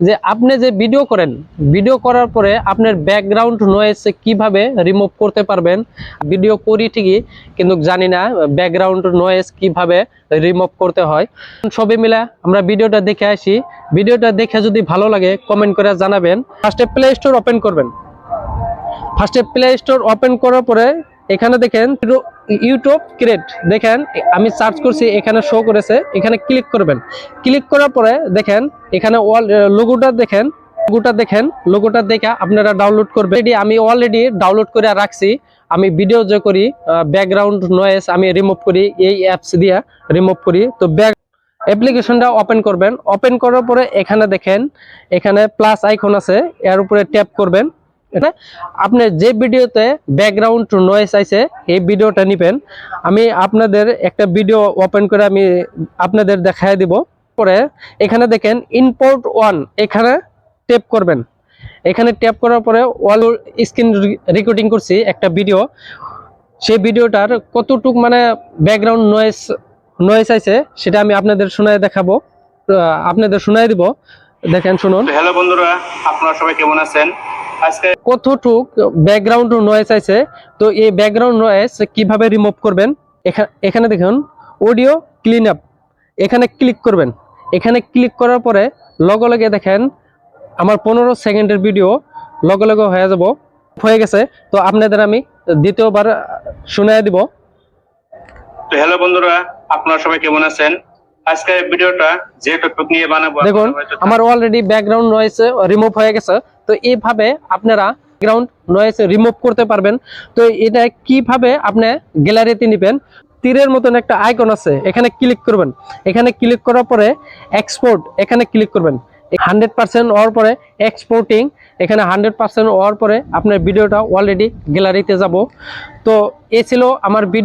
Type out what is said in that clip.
যে আপনি যে ভিডিও করেন ভিডিও করার পরে আপনার ব্যাকগ্রাউন্ড নয়েজ কীভাবে রিমুভ করতে পারবেন ভিডিও করি ঠিকই, কিন্তু জানি না ব্যাকগ্রাউন্ড নয়েজ কীভাবে রিমুভ করতে হয়। সবই মিলে আমরা ভিডিওটা দেখে আসি। ভিডিওটা দেখে যদি ভালো লাগে কমেন্ট করে জানাবেন। ফার্স্টে প্লে স্টোর ওপেন করবেন। ফার্স্টে প্লে স্টোর ওপেন করার পরে এখানে দেখেন ইউটিউব ক্রিয়েট দেখেন, আমি সার্চ করছি, এখানে শো করেছে, এখানে ক্লিক করবেন। ক্লিক করার পরে দেখেন, এখানে ওয়াল লোগোটা দেখেন লোগোটা দেখেন লোগোটা দেখে আপনারা ডাউনলোড করবেন। Already আমি অলরেডি ডাউনলোড করে রাখছি, আমি ভিডিও যে করি ব্যাকগ্রাউন্ড নয়েস আমি রিমুভ করি, এই অ্যাপস দিয়ে রিমুভ করি, তো ব্যাক অ্যাপ্লিকেশনটা ওপেন করবেন। ওপেন করার পরে এখানে দেখেন, এখানে প্লাস আইকন আছে, এর উপরে ট্যাপ করবেন। এটা। আপনি যে ভিডিওতে ব্যাকগ্রাউন্ড নয়েস আছে এই ভিডিওটা নেবেন। আমি আপনাদের একটা ভিডিও ওপেন করে আমি আপনাদের দেখায় দিব। পরে এখানে দেখেন ইম্পোর্ট ওয়ান এখানে ট্যাপ করবেন। এখানে ট্যাপ করার পরে ওয়াল স্ক্রিন রেকর্ডিং করছি একটা ভিডিও। সেই ভিডিওটার কতটুক মানে ব্যাকগ্রাউন্ড নয়েস নয়েস আছে সেটা আমি আপনাদের শোনায় দেখাবো। আপনাদের শোনায় দিব। দেখেন শুনুন। হ্যালো বন্ধুরা, আপনারা সবাই কেমন আছেন? কতটুক ব্যাকগ্রাউন্ড নয়েজ আছে? তো এই ব্যাকগ্রাউন্ড নয়েজ কীভাবে রিমুভ করবেন? এখানে দেখুন অডিও ক্লিন আপ এখানে ক্লিক করবেন। এখানে ক্লিক করার পরে লগে লগে দেখেন আমার পনেরো সেকেন্ডের ভিডিও লগে লগে হয়ে যাব। হয়ে গেছে। তো আপনাদের আমি দ্বিতীয়বার শুনে দিব। তো হ্যালো বন্ধুরা আপনারা সবাই কেমন আছেন? ভিডিওটা যে টপিক নিয়ে বানাবো দেখুন আমার অলরেডি ব্যাকগ্রাউন্ড নয়েজ রিমুভ হয়ে গেছে। তো এইভাবে আপনারা ব্যাকগ্রাউন্ড নয়েজ রিমুভ করতে পারবেন। তো এটা কীভাবে আপনি গ্যালারিতে নেবেন? তীরের মতন একটা আইকন আছে, এখানে ক্লিক করবেন। এখানে ক্লিক করার পরে এক্সপোর্ট এখানে ক্লিক করবেন। হান্ড্রেড পার্সেন্ট হওয়ার পরে এক্সপোর্টিং এখানে হান্ড্রেড পার্সেন্ট হওয়ার পরে আপনার ভিডিওটা অলরেডি গ্যালারিতে যাব। তো এ ছিল আমার ভিডিও